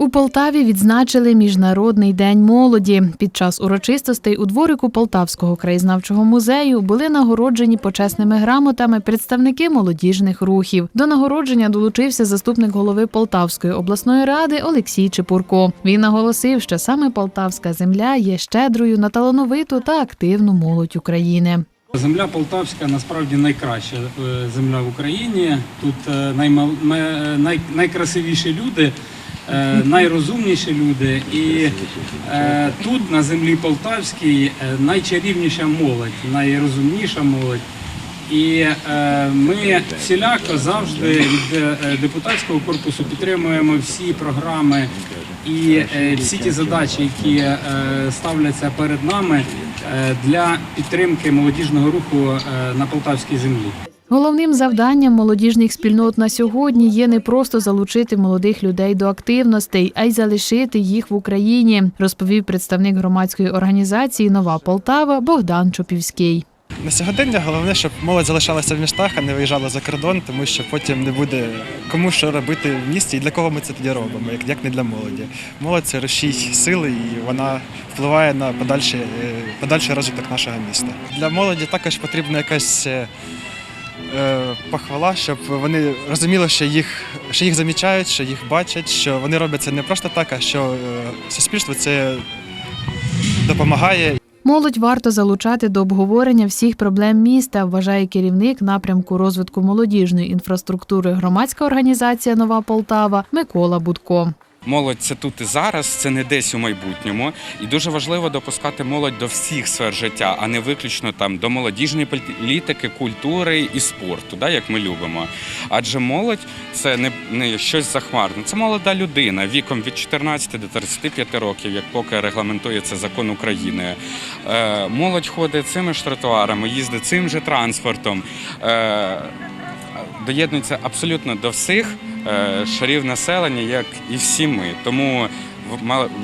У Полтаві відзначили Міжнародний день молоді. Під час урочистостей у дворику Полтавського краєзнавчого музею були нагороджені почесними грамотами представники молодіжних рухів. До нагородження долучився заступник голови Полтавської обласної ради Олексій Чепурко. Він наголосив, що саме полтавська земля є щедрою на талановиту та активну молодь України. Земля Полтавська насправді найкраща е, земля в Україні. Тут е, найкрасивіші люди, найрозумніші люди. І е, тут, на землі Полтавській, е, найчарівніша молодь, найрозумніша молодь. І е, ми всіляко завжди від е, депутатського корпусу підтримуємо всі програми і е, всі ті задачі, які е, ставляться перед нами е, для підтримки молодіжного руху е, на полтавській землі. Головним завданням молодіжних спільнот на сьогодні є не просто залучити молодих людей до активностей, а й залишити їх в Україні, розповів представник громадської організації Нова Полтава Богдан Чопівський. На сьогодення головне, щоб молодь залишалася в містах, а не виїжджала за кордон, тому що потім не буде кому що робити в місті і для кого ми це тоді робимо, як, не для молоді. Молодь це рушій сили і вона впливає на подальший, е, подальший розвиток нашого міста. Для молоді також потрібна якась е, похвала, щоб вони розуміли, що їх, що їх замічають, що їх бачать, що вони роблять це не просто так, а що е, суспільство це допомагає Молодь варто залучати до обговорення всіх проблем міста, вважає керівник напрямку розвитку молодіжної інфраструктури громадська організація Нова Полтава Микола Будко. Молодь це тут і зараз, це не десь у майбутньому. І дуже важливо допускати молодь до всіх сфер життя, а не виключно там до молодіжної політики, культури і спорту, да, як ми любимо. Адже молодь це не, не щось захмарне. Це молода людина віком від 14 до 35 років, як поки регламентує це закон України. Е, молодь ходить цими ж тротуарами, їздить цим же транспортом. Е, доєднується абсолютно до всіх е, шарів населення, як і всі ми. Тому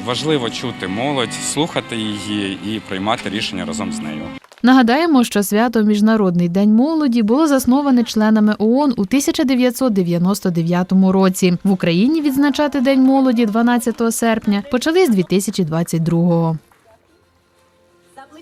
важливо чути молодь, слухати її і приймати рішення разом з нею. Нагадаємо, що свято Міжнародний день молоді було засноване членами ООН у 1999 році. В Україні відзначати День молоді 12 серпня почали з 2022-го.